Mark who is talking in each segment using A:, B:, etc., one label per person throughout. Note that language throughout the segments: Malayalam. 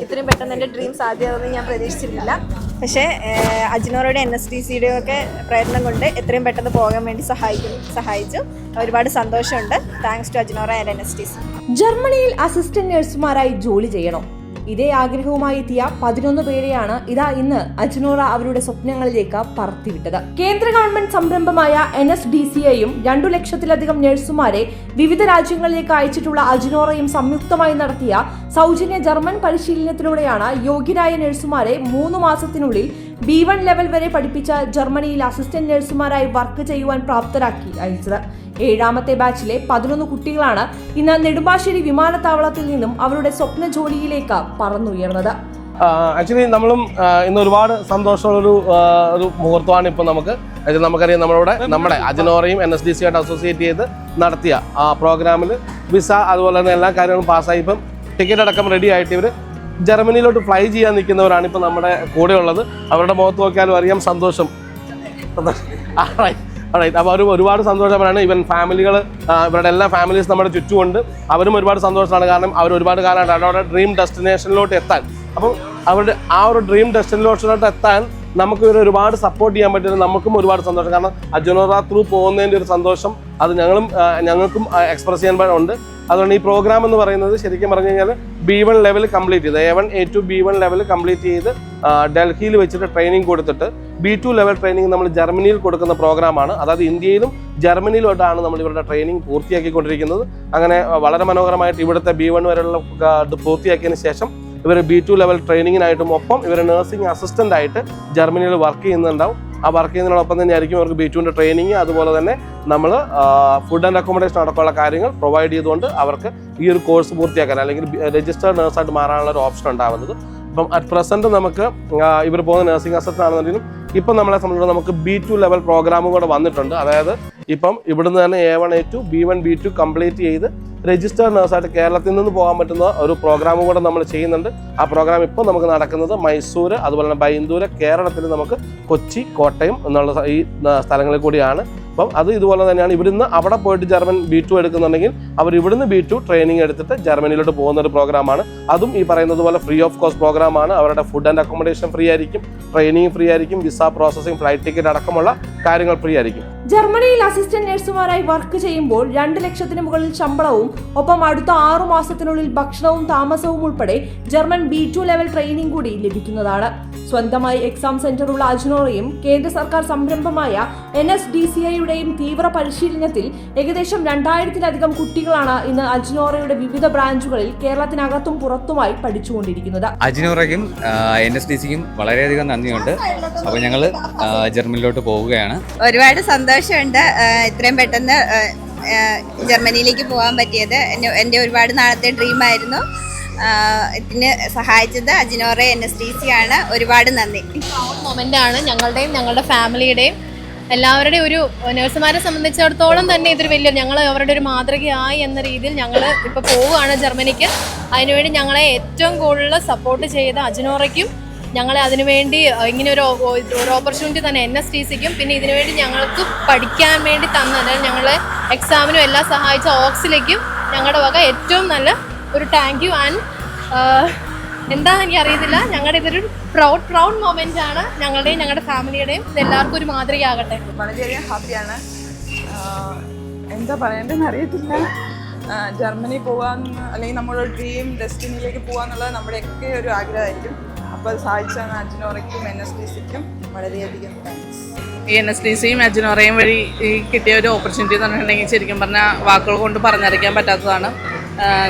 A: ഇത്രയും പെട്ടെന്ന് എന്റെ ഡ്രീം സാധ്യമാകുമെന്ന് ഞാൻ പ്രതീക്ഷിച്ചിരുന്നില്ല. പക്ഷേ ഏഹ്, അജ്നോറയുടെ എൻ എസ് ഡി സിയുടെ ഒക്കെ പ്രയത്നം കൊണ്ട് എത്രയും പെട്ടെന്ന് പോകാൻ വേണ്ടി സഹായിക്കും സഹായിച്ചു. ഒരുപാട് സന്തോഷമുണ്ട്. Thanks to Ajinora and N S D C
B: ജർമ്മനിയിൽ അസിസ്റ്റന്റ് നഴ്സുമാരായി ജോലി ചെയ്യണം? ഇതേ ആഗ്രഹവുമായി എത്തിയ പതിനൊന്ന് പേരെയാണ് ഇതാ ഇന്ന് അജ്നോറ അവരുടെ സ്വപ്നങ്ങളിലേക്ക് പറത്തിവിട്ടത്. കേന്ദ്ര ഗവൺമെന്റ് സംരംഭമായ എൻ എസ് ഡി സി ഐയും രണ്ടു ലക്ഷത്തിലധികം നഴ്സുമാരെ വിവിധ രാജ്യങ്ങളിലേക്ക് അയച്ചിട്ടുള്ള അജ്നോറയും സംയുക്തമായി നടത്തിയ സൗജന്യ ജർമ്മൻ പരിശീലനത്തിലൂടെയാണ് യോഗ്യരായ നഴ്സുമാരെ മൂന്ന് മാസത്തിനുള്ളിൽ ബി വൺ ലെവൽ വരെ പഠിപ്പിച്ച ജർമ്മനിയിൽ അസിസ്റ്റന്റ് നഴ്സുമാരായി വർക്ക് ചെയ്യുവാൻ പ്രാപ്തരാക്കി അയച്ചത്. ഏഴാമത്തെ ബാച്ചിലെ പതിനൊന്ന് കുട്ടികളാണ് ഇന്ന് നെടുമ്പാശ്ശേരി വിമാനത്താവളത്തിൽ നിന്നും അവരുടെ സ്വപ്ന ജോലിയിലേക്ക് പറന്നുയർന്നത്.
C: ആക്ച്വലി നമ്മളും ഇന്ന് ഒരുപാട് സന്തോഷമുള്ളൊരു ഒരു മുഹൂർത്തമാണ് ഇപ്പോൾ നമുക്ക്. നമുക്കറിയാം നമ്മളിവിടെ നമ്മുടെ അജനോറയും എൻ എസ് ഡി സിയായിട്ട് അസോസിയേറ്റ് ചെയ്ത് നടത്തിയ ആ പ്രോഗ്രാമിൽ വിസ അതുപോലെ തന്നെ എല്ലാ കാര്യങ്ങളും പാസ്സായി ഇപ്പം ടിക്കറ്റ് അടക്കം റെഡി ആയിട്ട് ഇവർ ജർമ്മനിയിലോട്ട് ഫ്ലൈ ചെയ്യാൻ നിൽക്കുന്നവരാണ് ഇപ്പോൾ നമ്മുടെ കൂടെ ഉള്ളത് അവരുടെ മുഖത്ത് നോക്കിയാലും അറിയാം സന്തോഷം. റൈറ്റ് അപ്പോൾ അവർ ഒരുപാട് സന്തോഷമാണ് ഇവൻ ഫാമിലികൾ ഇവരുടെ എല്ലാ ഫാമിലീസ് നമ്മുടെ ചുറ്റുമുണ്ട്. അവരും ഒരുപാട് സന്തോഷമാണ് കാരണം അവർ ഒരുപാട് കാലമായിട്ട് അവരുടെ ഡ്രീം ഡെസ്റ്റിനേഷനിലോട്ട് എത്താൻ. അപ്പം അവരുടെ ആ ഒരു ഡ്രീം ഡെസ്റ്റിനേഷനിലോട്ട് എത്താൻ നമുക്ക് ഇവരെ ഒരുപാട് സപ്പോർട്ട് ചെയ്യാൻ പറ്റുന്നത് നമുക്കും ഒരുപാട് സന്തോഷം. കാരണം അജുനോറ ത്രൂ പോകുന്നതിന്റെ ഒരു സന്തോഷം അത് ഞങ്ങളും ഞങ്ങൾക്കും എക്സ്പ്രസ് ചെയ്യാൻ ഉണ്ട്. അതുകൊണ്ട് ഈ പ്രോഗ്രാം എന്ന് പറയുന്നത് ശരിക്കും പറഞ്ഞു കഴിഞ്ഞാൽ ബി വൺ ലെവൽ കംപ്ലീറ്റ് ചെയ്ത് A one A two B one level complete ചെയ്ത് ഡൽഹിയിൽ വെച്ചിട്ട് ട്രെയിനിങ് കൊടുത്തിട്ട് ബി ടു ലെവൽ ട്രെയിനിങ് നമ്മൾ ജർമ്മനിയിൽ കൊടുക്കുന്ന പ്രോഗ്രാമാണ് അതായത് ഇന്ത്യയിലും ജർമ്മനിയിലോട്ടാണ് നമ്മൾ ഇവരുടെ ട്രെയിനിങ് പൂർത്തിയാക്കിക്കൊണ്ടിരിക്കുന്നത്. അങ്ങനെ വളരെ മനോഹരമായിട്ട് ഇവിടുത്തെ ബി വൺ വരെയുള്ള പൂർത്തിയാക്കിയതിന് ശേഷം ഇവർ ബി ടു ലെവൽ ട്രെയിനിങ്ങിനായിട്ടും ഒപ്പം ഇവർ നഴ്സിംഗ് അസിസ്റ്റന്റ് ആയിട്ട് ജർമ്മനിയിൽ വർക്ക് ചെയ്യുന്നുണ്ടാവും. ആ വർക്ക് ചെയ്യുന്നതിനോടൊപ്പം തന്നെ ആയിരിക്കും അവർക്ക് ബി ടുവിന്റെ ട്രെയിനിങ് അതുപോലെ തന്നെ നമ്മൾ ഫുഡ് ആൻഡ് അക്കോമഡേഷൻ അടക്കമുള്ള കാര്യങ്ങൾ പ്രൊവൈഡ് ചെയ്തുകൊണ്ട് അവർക്ക് ഈ ഒരു കോഴ്സ് പൂർത്തിയാക്കാൻ അല്ലെങ്കിൽ രജിസ്റ്റേർഡ് നേഴ്സായിട്ട് മാറാനുള്ള ഒരു ഓപ്ഷൻ ഉണ്ടാവുന്നത്. അപ്പം അറ്റ് പ്രസന്റ് നമുക്ക് ഇവർ പോകുന്ന നഴ്സിംഗ് അസിസ്റ്റന്റ് ആണെന്നുണ്ടെങ്കിലും ഇപ്പം നമ്മളെ സംബന്ധിച്ചിടത്തോളം നമുക്ക് ബി ടു ലെവൽ പ്രോഗ്രാമും കൂടെ വന്നിട്ടുണ്ട്. അതായത് ഇപ്പം ഇവിടുന്ന് തന്നെ A one A two B one B two complete ചെയ്ത് രജിസ്റ്റേർഡ് നഴ്സായിട്ട് കേരളത്തിൽ നിന്ന് പോകാൻ പറ്റുന്ന ഒരു പ്രോഗ്രാം കൂടെ നമ്മൾ ചെയ്യുന്നുണ്ട്. ആ പ്രോഗ്രാം ഇപ്പോൾ നമുക്ക് നടക്കുന്നത് മൈസൂർ അതുപോലെ തന്നെ ബൈന്ദൂര് കേരളത്തിൽ നമുക്ക് കൊച്ചി കോട്ടയം എന്നുള്ള ഈ സ്ഥലങ്ങളിൽ കൂടിയാണ്. അപ്പം അത് ഇതുപോലെ തന്നെയാണ്. ഇവിടുന്ന് അവിടെ പോയിട്ട് ജർമ്മൻ ബി ടു എടുക്കുന്നുണ്ടെങ്കിൽ അവർ ഇവിടുന്ന് ബി ടു ട്രെയിനിങ് എടുത്തിട്ട് ജർമ്മനിയിലോട്ട് പോകുന്ന ഒരു പ്രോഗ്രാമാണ് അതും ഈ പറയുന്നത് പോലെ ഫ്രീ ഓഫ് കോസ്റ്റ് പ്രോഗ്രാമാണ് അവരുടെ ഫുഡ് ആൻഡ് അക്കോമഡേഷൻ ഫ്രീ ആയിരിക്കും ട്രെയിനിങ് ഫ്രീ ആയിരിക്കും വിസ പ്രോസസ്സിംഗ് ഫ്ലൈറ്റ് ടിക്കറ്റ് അടക്കമുള്ള കാര്യങ്ങൾ ഫ്രീ ആയിരിക്കും.
B: ജർമ്മനിയിൽ അസിസ്റ്റന്റ് നഴ്സുമാരായി വർക്ക് ചെയ്യുമ്പോൾ രണ്ട് ലക്ഷത്തിന് മുകളിൽ ശമ്പളവും ഒപ്പം അടുത്ത ആറു മാസത്തിനുള്ളിൽ ഭക്ഷണവും താമസവും ഉൾപ്പെടെ German B two level training കൂടി ലഭിക്കുന്നതാണ്. സ്വന്തമായി എക്സാം സെന്ററുള്ള അജ്നോറയും കേന്ദ്ര സർക്കാർ സംരംഭമായ എൻ എസ് ഡി സി ഐയുടെയും തീവ്ര പരിശീലനത്തിൽ ഏകദേശം രണ്ടായിരത്തിലധികം കുട്ടികളാണ് ഇന്ന് അജ്നോറയുടെ വിവിധ ബ്രാഞ്ചുകളിൽ കേരളത്തിനകത്തും പുറത്തുമായി പഠിച്ചുകൊണ്ടിരിക്കുന്നത്.
D: അജിനോറയ്ക്കും എൻ എസ് ഡി സിക്കും വളരെയധികം നന്ദിയുണ്ട്. അപ്പോൾ ഞങ്ങൾ ജർമ്മനിലോട്ട് പോവുകയാണ്.
E: ഒരുപാട് സന്തോഷമുണ്ട്. ഇത്രയും പെട്ടെന്ന് ജർമ്മനിയിലേക്ക് പോകാൻ പറ്റിയത്. എന്റെ ഒരുപാട് നാളത്തെ ഡ്രീമായിരുന്നു. ഇതിന് സഹായിച്ചത് Ajinora N S T C ആണ് ഒരുപാട് നന്ദി.
F: മൊമെന്റ് ആണ് ഞങ്ങളുടെയും ഞങ്ങളുടെ ഫാമിലിയുടെയും. എല്ലാവരുടെയും ഒരു നഴ്സുമാരെ സംബന്ധിച്ചിടത്തോളം തന്നെ ഇതൊരു വലിയ ഞങ്ങൾ അവരുടെ ഒരു മാതൃകയായി എന്ന രീതിയിൽ ഞങ്ങൾ ഇപ്പോൾ പോവുകയാണ് ജർമ്മനിക്ക്. അതിനുവേണ്ടി ഞങ്ങളെ ഏറ്റവും കൂടുതൽ സപ്പോർട്ട് ചെയ്ത അജിനോറയ്ക്കും ഞങ്ങളെ അതിനുവേണ്ടി ഇങ്ങനെ ഒരു ഒരു ഓപ്പർച്യൂണിറ്റി തന്നെ എൻ എസ് ടി സിക്കും പിന്നെ ഇതിനുവേണ്ടി ഞങ്ങൾക്ക് പഠിക്കാൻ വേണ്ടി തന്ന അതായത് ഞങ്ങളെ എക്സാമിനും എല്ലാം സഹായിച്ച ഓക്സിലേക്കും ഞങ്ങളുടെ വക ഏറ്റവും നല്ല ഒരു താങ്ക് യു ആൻഡ് എന്താ എനിക്ക് അറിയത്തില്ല. ഞങ്ങളുടെ ഇതൊരു പ്രൗഡ് പ്രൗഡ് മൊമെന്റ് ആണ്. ഞങ്ങളുടെയും ഞങ്ങളുടെ ഫാമിലിയുടെയും എല്ലാവർക്കും ഒരു മാതൃകയാകട്ടെ.
G: വളരെയധികം ഹാപ്പിയാണ് എന്താ പറയേണ്ടതെന്ന് അറിയത്തില്ല. ജർമ്മനി പോകാമെന്ന് അല്ലെങ്കിൽ നമ്മുടെ ഡ്രീം ഡെസ്റ്റിനിയിലേക്ക് പോകാന്നുള്ളത് നമ്മുടെയൊക്കെ ഒരു ആഗ്രഹമായിരിക്കും. അപ്പോൾ സഹായിച്ച അജിനോറയ്ക്കും എൻ എസ് ഡി സിക്കും വളരെയധികം താങ്ക്സ്
H: ഈ എൻ എസ് ഡി സിയും അജിനോറയും വഴി ഈ കിട്ടിയ ഒരു ഓപ്പർച്യൂണിറ്റി എന്ന് പറഞ്ഞിട്ടുണ്ടെങ്കിൽ ശരിക്കും പറഞ്ഞാൽ വാക്കുകൾ കൊണ്ട് പറഞ്ഞറിയിക്കാൻ പറ്റാത്തതാണ്.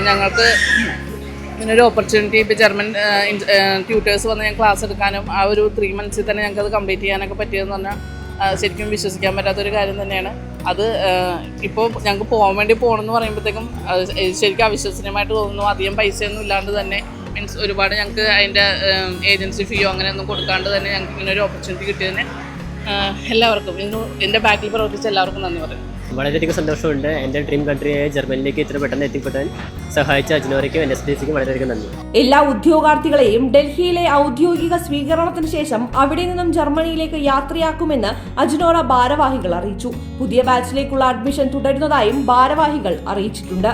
H: ഞങ്ങൾക്ക് ഇങ്ങനൊരു ഓപ്പർച്യൂണിറ്റി ഇപ്പോൾ ജർമ്മൻ ട്യൂട്ടേഴ്സ് വന്ന് ഞാൻ ക്ലാസ് എടുക്കാനും ആ ഒരു ത്രീ മന്ത്സിൽ തന്നെ ഞങ്ങൾക്ക് അത് കംപ്ലീറ്റ് ചെയ്യാനൊക്കെ പറ്റിയതെന്ന് പറഞ്ഞാൽ ശരിക്കും വിശ്വസിക്കാൻ പറ്റാത്തൊരു കാര്യം തന്നെയാണ്. അത് ഇപ്പോൾ ഞങ്ങൾക്ക് പോകാൻ വേണ്ടി പോകണമെന്ന് പറയുമ്പോഴത്തേക്കും ശരിക്കും അവിശ്വസനീയമായിട്ട് തോന്നുന്നു. അധികം പൈസയൊന്നും ഇല്ലാണ്ട് തന്നെ മീൻസ് ഒരുപാട് ഞങ്ങൾക്ക് അതിന്റെ ഏജൻസി ഫീയോ അങ്ങനെയൊന്നും കൊടുക്കാണ്ട് തന്നെ ഞങ്ങൾക്ക് ഇങ്ങനെ ഒരു ഓപ്പർച്യൂണിറ്റി കിട്ടിയതിന് എല്ലാവർക്കും എന്റെ ബാക്കിൽ പ്രവർത്തിച്ച എല്ലാവർക്കും നന്ദി പറയും.
I: വളരെയധികം സന്തോഷമുണ്ട്. എന്റെ ഡ്രീം കൺട്രിയായ ജർമ്മനിയിലേക്ക് ഇത്ര പെട്ടെന്ന് എത്തിപ്പെടാൻ സഹായിച്ച അജ്നോറയ്ക്കും എൻ എസ് ഡി സിക്കും വളരെയധികം നന്ദി.
B: എല്ലാ ഉദ്യോഗാർത്ഥികളെയും ഡൽഹിയിലെ ഔദ്യോഗിക സ്വീകരണത്തിന് ശേഷം അവിടെ നിന്നും ജർമ്മനിയിലേക്ക് യാത്രയാക്കുമെന്ന് അജ്നോറ ഭാരവാഹികൾ അറിയിച്ചു. പുതിയ ബാച്ചിലേക്കുള്ള അഡ്മിഷൻ തുടരുന്നതായും ഭാരവാഹികൾ അറിയിച്ചിട്ടുണ്ട്.